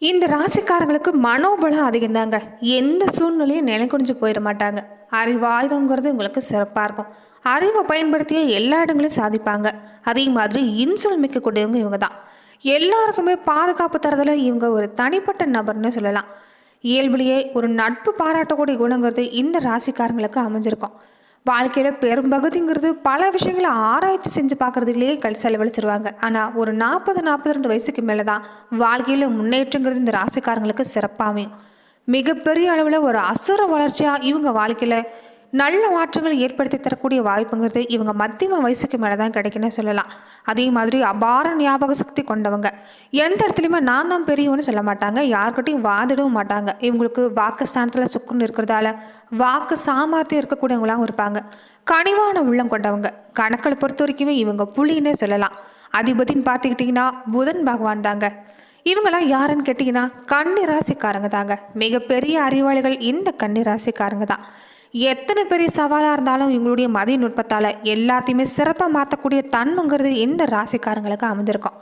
இந்த ராசிக்காரங்களுக்கு மனோபலம் அதிகம்தாங்க எந்த சூழ்நிலையும் நிலைக்குறிஞ்சு போயிட மாட்டாங்க. அறிவாயுதங்கிறது உங்களுக்கு சிறப்பாக இருக்கும். அறிவை பயன்படுத்திய எல்லா இடங்களையும் சாதிப்பாங்க. அதே மாதிரி இன்சுல் மிக்கக்கூடியவங்க இவங்க தான் எல்லாருக்குமே பாதுகாப்பு தரதில் இவங்க ஒரு தனிப்பட்ட நபர்னு சொல்லலாம். இயல்புலேயே ஒரு நட்பு பாராட்டக்கூடிய குணங்கிறது இந்த ராசிக்காரங்களுக்கு அமைஞ்சிருக்கும். வாழ்க்கையில் பெரும்பகுதிங்கிறது பல விஷயங்களை ஆராய்ச்சி செஞ்சு பார்க்குறதுலேயே கல் செலவழிச்சிருவாங்க. ஆனால் ஒரு நாற்பது நாற்பது ரெண்டு வயசுக்கு மேலே தான் வாழ்க்கையில் முன்னேற்றங்கிறது இந்த ராசிக்காரங்களுக்கு சிறப்பாமையும். மிகப்பெரிய அளவில் ஒரு அசுர வளர்ச்சியாக இவங்க வாழ்க்கையில் நல்ல மாற்றங்களை ஏற்படுத்தி தரக்கூடிய வாய்ப்புங்கிறது இவங்க மத்தியம வயசுக்கு மேலே தான் கிடைக்குன்னு சொல்லலாம். அதே மாதிரி அபார ஞாபக சக்தி கொண்டவங்க. எந்த இடத்துலையுமே நான் தான் பெரியவன்னு சொல்ல மாட்டாங்க. யார்கிட்டையும் வாதிடவும் மாட்டாங்க. இவங்களுக்கு வாக்கு ஸ்தானத்தில் சுக்குன்னு இருக்கிறதால வாக்கு சாமர்த்தியம் இருக்கக்கூடியவங்களாகவும் இருப்பாங்க. கனிவான உள்ளம் கொண்டவங்க. கணக்களை பொறுத்த வரைக்குமே இவங்க புலின்னே சொல்லலாம். அதிபதின்னு பார்த்துக்கிட்டிங்கன்னா புதன் பகவான் தாங்க. இவங்களாம் யாருன்னு கேட்டிங்கன்னா கன்னி ராசிக்காரங்க தாங்க. மிகப்பெரிய அறிவாளிகள் இந்த கன்னி ராசிக்காரங்க தான். எத்தனை பெரிய சவாலாக இருந்தாலும் இவங்களுடைய மதிய நுட்பத்தால் எல்லாத்தையுமே சிறப்பாக மாற்றக்கூடிய தன்மைங்கிறது இந்த ராசிக்காரங்களுக்கு அமைந்திருக்கும்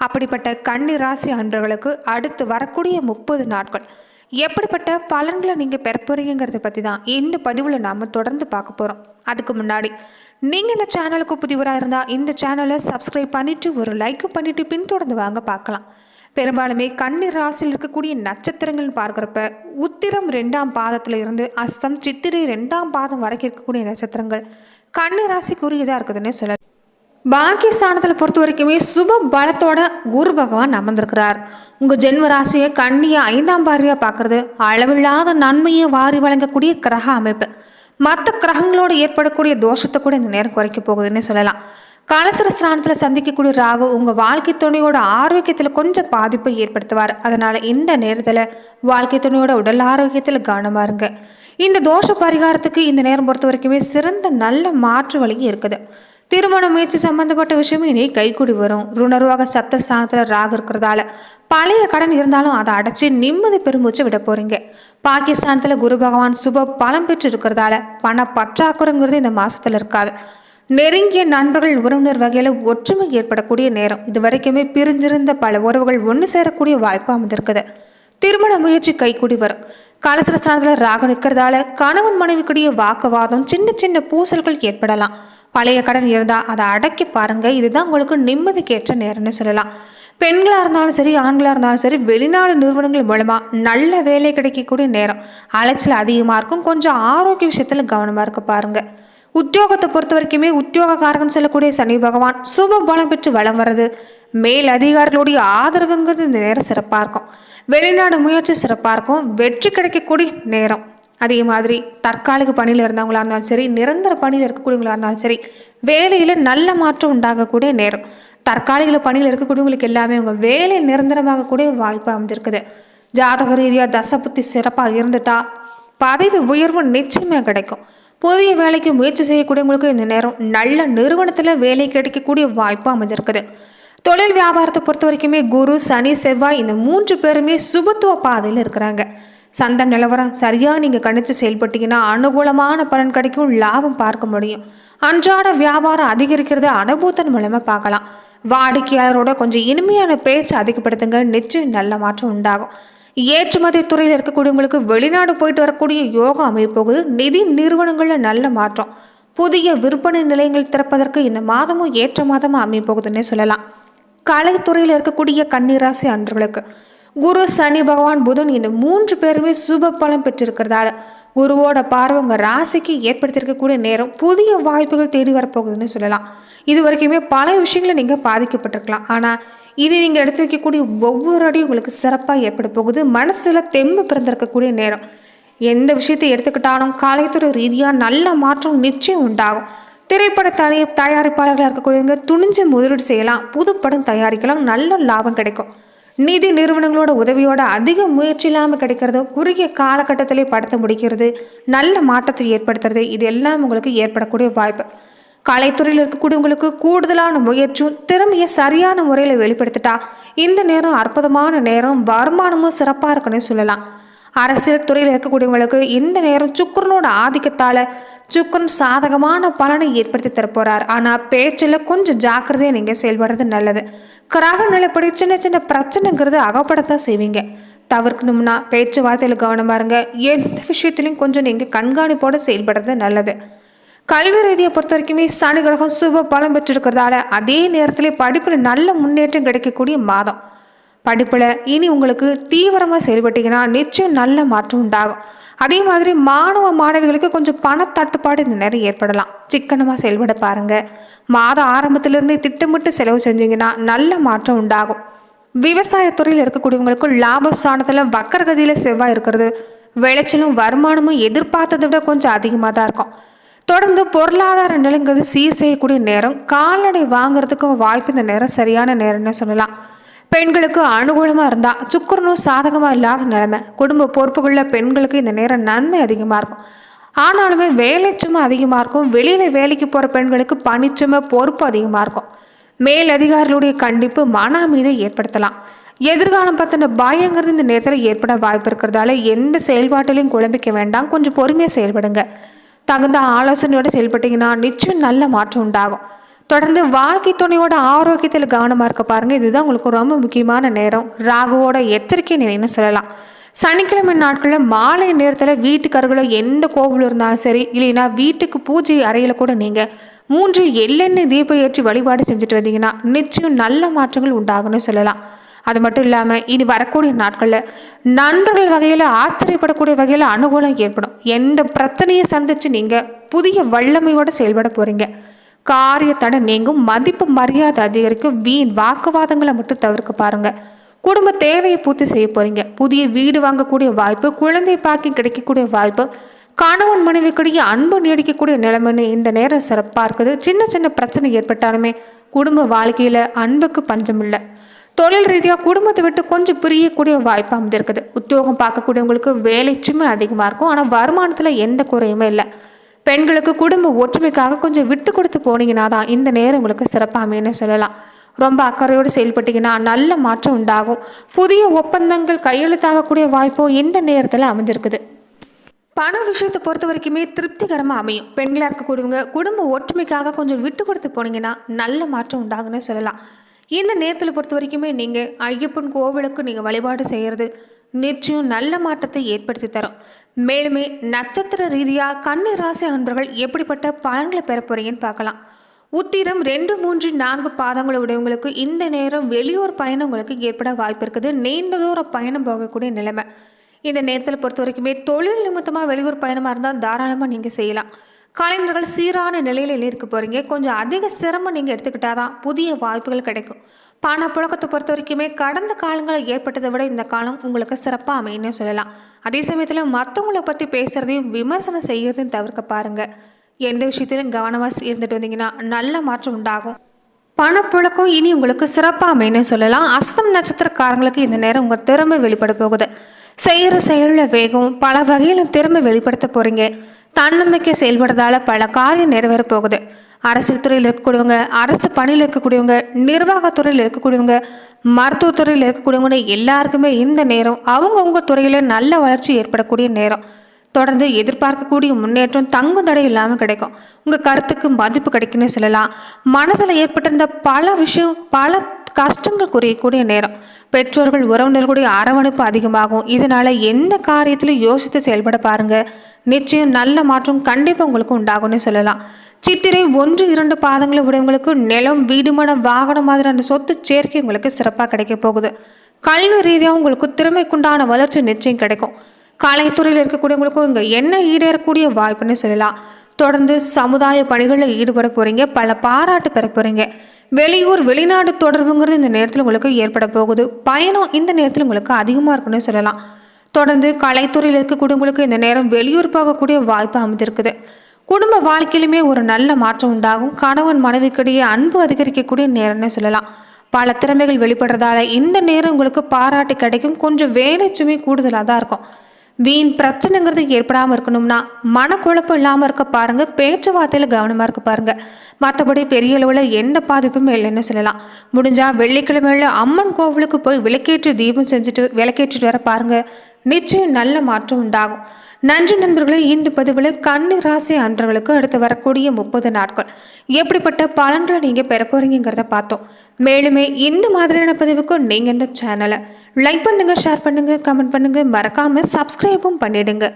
அப்படிப்பட்ட கன்னி ராசி அன்றர்களுக்கு அடுத்து வரக்கூடிய முப்பது நாட்கள். எப்படிப்பட்ட பலன்களை நீங்கள் பெற பற்றி தான் இந்த பதிவில் நாம் தொடர்ந்து பார்க்க போகிறோம் அதுக்கு முன்னாடி நீங்கள் இந்த சேனலுக்கு புதிவராக இருந்தால் இந்த சேனலை சப்ஸ்கிரைப் பண்ணிவிட்டு ஒரு லைக்கும் பண்ணிவிட்டு பின்தொடர்ந்து வாங்க பார்க்கலாம். பெரும்பாலுமே கண்ணீர் ராசியில் இருக்கக்கூடிய நட்சத்திரங்கள்னு பார்க்குறப்ப உத்திரம் ரெண்டாம் பாதத்தில் இருந்து அஸ்தம் சித்திரை ரெண்டாம் பாதம் வரைக்கும் இருக்கக்கூடிய நட்சத்திரங்கள் கண்ணீர் ராசிக்குரியதாக இருக்குதுன்னே சொல்லலாம். பாக்கிய ஸ்தானத்தில் பொறுத்த வரைக்குமே சுப பலத்தோட குரு பகவான் அமர்ந்திருக்கிறார். உங்கள் ஜென்ம ராசியை கண்ணியை ஐந்தாம் பாரியாக பார்க்குறது அளவில்லாத நன்மையை வாரி வழங்கக்கூடிய கிரக அமைப்பு. மற்ற கிரகங்களோடு ஏற்படக்கூடிய தோஷத்தை கூட இந்த நேரம் குறைக்க போகுதுன்னே சொல்லலாம். கலசர ஸ்தானத்தில் சந்திக்கக்கூடிய ராகு உங்கள் வாழ்க்கை துணையோட ஆரோக்கியத்தில் கொஞ்சம் பாதிப்பை ஏற்படுத்துவார். அதனால் இந்த நேரத்தில் வாழ்க்கை துணையோட உடல் ஆரோக்கியத்தில் கவனமாக இருங்க. இந்த தோஷ பரிகாரத்துக்கு இந்த நேரம் பொறுத்த வரைக்குமே சிறந்த நல்ல மாற்று வழியும் இருக்குது. திருமண முயற்சி சம்பந்தப்பட்ட விஷயமும் இனி கைக்கூடி வரும். ருணர்வாக சத்த ஸ்தானத்தில் ராகு இருக்கிறதால பழைய கடன் இருந்தாலும் அதை அடைச்சி நிம்மதி பெருமூச்சு விட போறீங்க. பாகிஸ்தானத்தில் குரு பகவான் சுப பலம் பெற்று இருக்கிறதால பண பற்றாக்குறைங்கிறது இந்த மாசத்துல இருக்காது. நெருங்கிய நண்பர்கள் உறவினர் வகையில் ஒற்றுமை ஏற்படக்கூடிய நேரம். இது வரைக்குமே பிரிஞ்சிருந்த பல உறவுகள் ஒன்று சேரக்கூடிய வாய்ப்பு அமைந்திருக்குது திருமண முயற்சி கைகூடி வரும். கலசர ஸ்தானத்தில் ராகு நிற்கிறதால கணவன் மனைவிக்குடைய வாக்குவாதம் சின்ன சின்ன பூசல்கள் ஏற்படலாம். பழைய கடன் இருந்தால் அதை அடக்கி பாருங்க. இதுதான் உங்களுக்கு நிம்மதிக்கேற்ற நேரம்னு சொல்லலாம். பெண்களாக இருந்தாலும் சரி ஆண்களாக இருந்தாலும் சரி வெளிநாடு நிறுவனங்கள் மூலமாக நல்ல வேலை கிடைக்கக்கூடிய நேரம். அலைச்சல் அதிகமாக இருக்கும். கொஞ்சம் ஆரோக்கிய விஷயத்தில் கவனமாக இருக்க பாருங்கள் உத்தியோகத்தை பொறுத்த வரைக்குமே உத்தியோகக்காரகன் சொல்லக்கூடிய சனி பகவான் சுப பலம் பெற்று வளம் வர்றது. மேல் அதிகாரிகளுடைய ஆதரவுங்கிறது இந்த நேரம் சிறப்பாக இருக்கும். வெளிநாடு முயற்சி சிறப்பாக இருக்கும். வெற்றி கிடைக்கக்கூடிய நேரம். அதே மாதிரி தற்காலிக பணியில் இருந்தவங்களா இருந்தாலும் சரி நிரந்தர பணியில் இருக்கக்கூடியவங்களா இருந்தாலும் சரி வேலையில் நல்ல மாற்றம் உண்டாகக்கூடிய நேரம். தற்காலிக பணியில் இருக்கக்கூடியவங்களுக்கு எல்லாமே உங்கள் வேலை நிரந்தரமாகக்கூடிய வாய்ப்பு அமைஞ்சிருக்குது. ஜாதக ரீதியாக தசபுத்தி சிறப்பாக இருந்துட்டா பதவி உயர்வு நிச்சயமாக கிடைக்கும். புதிய வேலைக்கு முயற்சி செய்யக்கூடியவங்களுக்கு இந்த நேரம் நல்ல நிறுவனத்தில் வேலை கிடைக்கக்கூடிய வாய்ப்பு அமைஞ்சிருக்குது. தொழில் வியாபாரத்தை பொறுத்த வரைக்குமே குரு சனி செவ்வாய் இந்த மூன்று பேருமே சுபத்துவ பாதையில் இருக்கிறாங்க. சந்தை நிலவரம் சரியாக நீங்கள் கணிச்சு செயல்பட்டீங்கன்னா அனுகூலமான பலன் கிடைக்கும் லாபம் பார்க்க முடியும். அன்றாட வியாபாரம் அதிகரிக்கிறத அனுபவத்தின் மூலமாக பார்க்கலாம். வாடிக்கையாளரோட கொஞ்சம் இனிமையான பேச்சு அதிகப்படுத்துங்க நிச்சயம் நல்ல மாற்றம் உண்டாகும். ஏற்றுமதி துறையில் இருக்கக்கூடியவங்களுக்கு வெளிநாடு போயிட்டு வரக்கூடிய யோகம் அமைப்போகுது நிதி நிறுவனங்களில் நல்ல மாற்றம். புதிய விற்பனை நிலையங்கள் திறப்பதற்கு இந்த மாதமும் ஏற்ற மாதமாக அமைப்போகுதுன்னே சொல்லலாம். கலைத்துறையில் இருக்கக்கூடிய கன்னிராசி அன்றுகளுக்கு குரு சனி பகவான் புதன் இந்த மூன்று பேருமே சுப பலம் பெற்றிருக்கிறதால குருவோட பார்வை உங்கள் ராசிக்கு ஏற்படுத்தியிருக்கக்கூடிய நேரம் புதிய வாய்ப்புகள் தேடி வரப்போகுதுன்னு சொல்லலாம். இது வரைக்குமே பல விஷயங்களை நீங்கள் பாதிக்கப்பட்டிருக்கலாம். ஆனால் இனி நீங்கள் எடுத்து வைக்கக்கூடிய ஒவ்வொரு அடியும் உங்களுக்கு சிறப்பாக ஏற்பட போகுது. மனசில் தெம்பு பிறந்திருக்கக்கூடிய நேரம். எந்த விஷயத்தை எடுத்துக்கிட்டாலும் கலைத்துறை ரீதியாக நல்ல மாற்றம் நிச்சயம் உண்டாகும். திரைப்பட தனி தயாரிப்பாளர்களாக இருக்கக்கூடியவங்க துணிஞ்சு முதலீடு செய்யலாம். புது படம் தயாரிக்கலாம். நல்ல லாபம் கிடைக்கும். நிதி நிறுவனங்களோட உதவியோட அதிக முயற்சி இல்லாமல் கிடைக்கிறது குறுகிய காலகட்டத்திலே படத்தை முடிக்கிறது நல்ல மாற்றத்தை ஏற்படுத்துறது இது எல்லாம் உங்களுக்கு ஏற்படக்கூடிய வாய்ப்பு. கலைத்துறையில் இருக்கக்கூடியவங்களுக்கு கூடுதலான முயற்சியும் திறமையை சரியான முறையில் வெளிப்படுத்திட்டா இந்த நேரம் அற்புதமான நேரம் வருமானமும் சிறப்பாக இருக்குன்னு சொல்லலாம். அரசியல் துறையில் இருக்கக்கூடியவங்களுக்கு இந்த நேரம் சுக்கரனோட ஆதிக்கத்தால் சுக்கரன் சாதகமான பலனை ஏற்படுத்தி தரப்போறார் ஆனால் பேச்சில் கொஞ்சம் ஜாக்கிரதையாக நீங்கள் செயல்படுறது நல்லது. கிராக நிலைப்படி சின்ன சின்ன பிரச்சனைங்கிறது அகப்படத்தான் செய்வீங்க. தவிர்க்கணும்னா பேச்சுவார்த்தையில் கவனமாக இருங்க. எந்த விஷயத்துலையும் கொஞ்சம் நீங்கள் கண்காணிப்போடு செயல்படுறது நல்லது. கல்வி ரீதியை பொறுத்த வரைக்குமே சனி கிரகம் சுப பலம் பெற்றிருக்கிறதால அதே நேரத்திலே படிப்பில் நல்ல முன்னேற்றம் கிடைக்கக்கூடிய மாதம். படிப்பில் இனி உங்களுக்கு தீவிரமாக செயல்பட்டீங்கன்னா நிச்சயம் நல்ல மாற்றம் உண்டாகும். அதே மாதிரி மாணவ மாணவிகளுக்கு கொஞ்சம் பணத்தட்டுப்பாடு இந்த நேரம் ஏற்படலாம். சிக்கனமாக செயல்பட பாருங்க. மாத ஆரம்பத்திலிருந்தே திட்டமிட்டு செலவு செஞ்சீங்கன்னா நல்ல மாற்றம் உண்டாகும். விவசாயத்துறையில் இருக்கக்கூடியவங்களுக்கு லாபஸ்தானத்தில் வக்கரகதியில் செவ்வாய் இருக்கிறது. விளைச்சலும் வருமானமும் எதிர்பார்த்ததை விட கொஞ்சம் அதிகமாக தான் இருக்கும். தொடர்ந்து பொருளாதார நிலைங்கிறது சீர் செய்யக்கூடிய நேரம். கால்நடை வாங்குறதுக்கும் வாய்ப்பு இந்த நேரம் சரியான நேரம்னு சொல்லலாம். பெண்களுக்கு அனுகூலமாக இருந்தால் சுக்கரனும் சாதகமாக இல்லாத நிலைமை. குடும்ப பொறுப்புகளில் பெண்களுக்கு இந்த நேரம் நன்மை அதிகமாக இருக்கும். ஆனாலுமே வேலைச்சுமை அதிகமாக இருக்கும். வெளியில் வேலைக்கு போகிற பெண்களுக்கு பணிச்சுமை பொறுப்பு அதிகமாக இருக்கும். மேல் அதிகாரிகளுடைய கண்டிப்பு மன அமைதியை ஏற்படுத்தலாம். எதிர்காலம் பற்றின பயங்கிறது இந்த நேரத்தில் ஏற்பட வாய்ப்பு இருக்கிறதால எந்த செயல்பாட்டிலையும் குழம்பிக்க வேண்டாம். கொஞ்சம் பொறுமையாக செயல்படுங்க. தகுந்த ஆலோசனையோடு செயல்பட்டீங்கன்னா நிச்சயம் நல்ல மாற்றம் உண்டாகும். தொடர்ந்து வாழ்க்கை துணையோட ஆரோக்கியத்தில் கவனமாக இருக்க பாருங்கள் இதுதான் உங்களுக்கு ரொம்ப முக்கியமான நேரம். ராகுவோட எச்சரிக்கை நிலைன்னு சொல்லலாம். சனிக்கிழமை நாட்களில் மாலை நேரத்தில் வீட்டுக்கு எந்த கோவில் இருந்தாலும் சரி இல்லைன்னா வீட்டுக்கு பூஜை அறையில் கூட நீங்கள் மூன்று எள்ளெண்ணெய் தீபம் ஏற்றி வழிபாடு செஞ்சுட்டு வந்தீங்கன்னா நிச்சயம் நல்ல மாற்றங்கள் உண்டாகும்னு சொல்லலாம். அது மட்டும் இல்லாமல் இனி வரக்கூடிய நாட்களில் நண்பர்கள் வகையில் ஆச்சரியப்படக்கூடிய வகையில் அனுகூலம் ஏற்படும். எந்த பிரச்சனையை சந்தித்து நீங்கள் புதிய வல்லமையோடு செயல்பட போகிறீங்க காரிய தடை நீங்கும் மதிப்பு மரியாதை அதிகரிக்கும் வீண் வாக்குவாதங்களை மட்டும் தவிர்க்க பாருங்க. குடும்ப தேவையை பூர்த்தி செய்ய போறீங்க. புதிய வீடு வாங்கக்கூடிய வாய்ப்பு குழந்தை பாக்கி கிடைக்கக்கூடிய வாய்ப்பு கணவன் மனைவிக்கிடையே அன்பு நீடிக்கக்கூடிய நிலைமைன்னு இந்த நேரம் சிறப்பாக இருக்குது. சின்ன சின்ன பிரச்சனை ஏற்பட்டாலுமே குடும்ப வாழ்க்கையில் அன்புக்கு பஞ்சம் இல்லை தொழில் ரீதியாக குடும்பத்தை விட்டு கொஞ்சம் பிரியக்கூடிய வாய்ப்பு அமைந்திருக்குது. உத்தியோகம் பார்க்கக்கூடியவங்களுக்கு வேலை சுமை அதிகமாக இருக்கும். ஆனால் வருமானத்தில் எந்த குறையுமே இல்லை. பெண்களுக்கு குடும்ப ஒற்றுமைக்காக கொஞ்சம் விட்டு கொடுத்து போனீங்கன்னா தான் இந்த நேரம் உங்களுக்கு சிறப்பாமேன்னு சொல்லலாம். ரொம்ப அக்கறையோடு செயல்பட்டீங்கன்னா நல்ல மாற்றம் உண்டாகும். புதிய ஒப்பந்தங்கள் கையெழுத்தாகக்கூடிய வாய்ப்பும் இந்த நேரத்தில் அமைஞ்சிருக்குது. பண விஷயத்தை பொறுத்த வரைக்குமே திருப்திகரமாக அமையும். பெண்களாக இருக்கக்கூடியவங்க குடும்ப ஒற்றுமைக்காக கொஞ்சம் விட்டு கொடுத்து போனீங்கன்னா நல்ல மாற்றம் உண்டாகுன்னு சொல்லலாம். இந்த நேரத்தில் பொறுத்த வரைக்குமே நீங்கள் ஐயப்பன் கோவிலுக்கு நீங்கள் வழிபாடு செய்கிறது நிச்சயம் நல்ல மாற்றத்தை ஏற்படுத்தி தரும். மேலுமே நட்சத்திர ரீதியாக கன்னி ராசி அன்பர்கள் எப்படிப்பட்ட பலன்களை பெற போறீங்கன்னு பார்க்கலாம். உத்திரம் ரெண்டு மூன்று நான்கு பாதங்களை உடையவங்களுக்கு இந்த நேரம் வெளியூர் பயணம் உங்களுக்கு ஏற்பட வாய்ப்பு இருக்குது. நீண்ட தூர பயணம் போகக்கூடிய நிலைமை. இந்த நேரத்தில் பொறுத்த வரைக்குமே தொழில் நிமித்தமாக வெளியூர் பயணமாக இருந்தால் தாராளமாக நீங்கள் செய்யலாம். கலைஞர்கள் சீரான நிலையில் இருக்க போகிறீங்க கொஞ்சம் அதிக சிரமம் நீங்கள் எடுத்துக்கிட்டால் தான் புதிய வாய்ப்புகள் கிடைக்கும். பணப்புழக்கத்தை பொறுத்த வரைக்குமே கடந்த காலங்களில் ஏற்பட்டதை விட இந்த காலம் உங்களுக்கு சிறப்பாக அமையும்னு சொல்லலாம். அதே சமயத்தில் மற்றவங்கள பற்றி பேசுகிறதையும் விமர்சனம் செய்கிறதையும் தவிர்க்க பாருங்கள் எந்த விஷயத்திலும் கவனமாக இருந்துட்டு வந்தீங்கன்னா நல்ல மாற்றம் உண்டாகும். பணப்புழக்கம் இனி உங்களுக்கு சிறப்பாக அமைன்னு சொல்லலாம். அஸ்தம் நட்சத்திரக்காரங்களுக்கு இந்த நேரம் உங்கள் திறமை வெளிப்பட போகுது. செய்கிற செயலில் வேகம் பல வகையில் திறமை வெளிப்படுத்த போகிறீங்க தன்னம்பிக்கை செயல்படுறதால பல காரியம் நிறைவேற போகுது. அரசியல் துறையில் இருக்கக்கூடியவங்க அரசு பணியில் இருக்கக்கூடியவங்க நிர்வாகத்துறையில் இருக்கக்கூடியவங்க மருத்துவத்துறையில் இருக்கக்கூடியவங்க எல்லாருக்குமே இந்த நேரம் அவங்கவுங்க துறையில் நல்ல வளர்ச்சி ஏற்படக்கூடிய நேரம். தொடர்ந்து எதிர்பார்க்கக்கூடிய முன்னேற்றம் தங்கு தடை இல்லாமல் கிடைக்கும். உங்கள் கருத்துக்கு மதிப்பு கிடைக்குன்னு சொல்லலாம். மனசில் ஏற்பட்டிருந்த பல விஷயம் பல கஷ்டங்கள் குறையக்கூடிய நேரம். பெற்றோர்கள் உறவினர்களுடைய அரவணைப்பு அதிகமாகும். இதனால் எந்த காரியத்திலும் யோசித்து செயல்பட பாருங்க. நிச்சயம் நல்ல மாற்றம் கண்டிப்பாக உங்களுக்கு உண்டாகும்னு சொல்லலாம். சித்திரை ஒன்று இரண்டு பாதங்களை உடையவங்களுக்கு நிலம் வீடுமன வாகனம் மாதிரியான சொத்து சேர்க்கை உங்களுக்கு சிறப்பாக கிடைக்க போகுது. கல்வி ரீதியாக உங்களுக்கு திறமைக்குண்டான வளர்ச்சி நிச்சயம் கிடைக்கும். கலைத்துறையில் இருக்கக்கூடியவங்களுக்கும் இங்கே என்ன ஈடேறக்கூடிய வாய்ப்புன்னு சொல்லலாம். தொடர்ந்து சமுதாய பணிகளில் ஈடுபட போகிறீங்க பல பாராட்டு பெற போகிறீங்க வெளியூர் வெளிநாடு தொடர்புங்கிறது இந்த நேரத்தில் உங்களுக்கு ஏற்பட போகுது. பயணம் இந்த நேரத்தில் உங்களுக்கு அதிகமாக இருக்குன்னு சொல்லலாம். தொடர்ந்து கலைத்துறையில் இருக்கக்கூடியவங்களுக்கு இந்த நேரம் வெளியூர் போகக்கூடிய வாய்ப்பு அமைஞ்சிருக்குது குடும்ப வாழ்க்கையிலுமே ஒரு நல்ல மாற்றம் உண்டாகும். கணவன் மனைவிக்கிடையே அன்பு அதிகரிக்கக்கூடிய நேரம்னு சொல்லலாம். பல திறமைகள் வெளிப்படுறதால இந்த நேரம் உங்களுக்கு பாராட்டு கிடைக்கும். கொஞ்சம் வேலை சுமை கூடுதலாக தான் இருக்கும். வீண் பிரச்சனைங்கிறது ஏற்படாமல் இருக்கணும்னா மனக்குழப்பம் இல்லாமல் இருக்க பாருங்க. பேச்சுவார்த்தையில் கவனமாக இருக்க பாருங்க. மற்றபடி பெரிய அளவில் எந்த பாதிப்பும் இல்லைன்னு சொல்லலாம். முடிஞ்சால் வெள்ளிக்கிழமையில் அம்மன் கோவிலுக்கு போய் விளக்கேற்று தீபம் செஞ்சுட்டு விளக்கேற்றிட்டு வர பாருங்க. நிச்சயம் நல்ல மாற்றம் உண்டாகும். நன்றி நண்பர்களே இந்த பதிவில் கன்னி ராசி அன்றர்களுக்கு அடுத்து வரக்கூடிய முப்பது நாட்கள். எப்படிப்பட்ட பலன்களை நீங்கள் பெற போறீங்கிறத பார்த்தோம். மேலுமே இந்த மாதிரியான பதிவுக்கு நீங்கள் இந்த சேனலை லைக் பண்ணுங்கள் ஷேர் பண்ணுங்கள் கமெண்ட் பண்ணுங்கள் மறக்காமல் சப்ஸ்கிரைபும் பண்ணிடுங்க.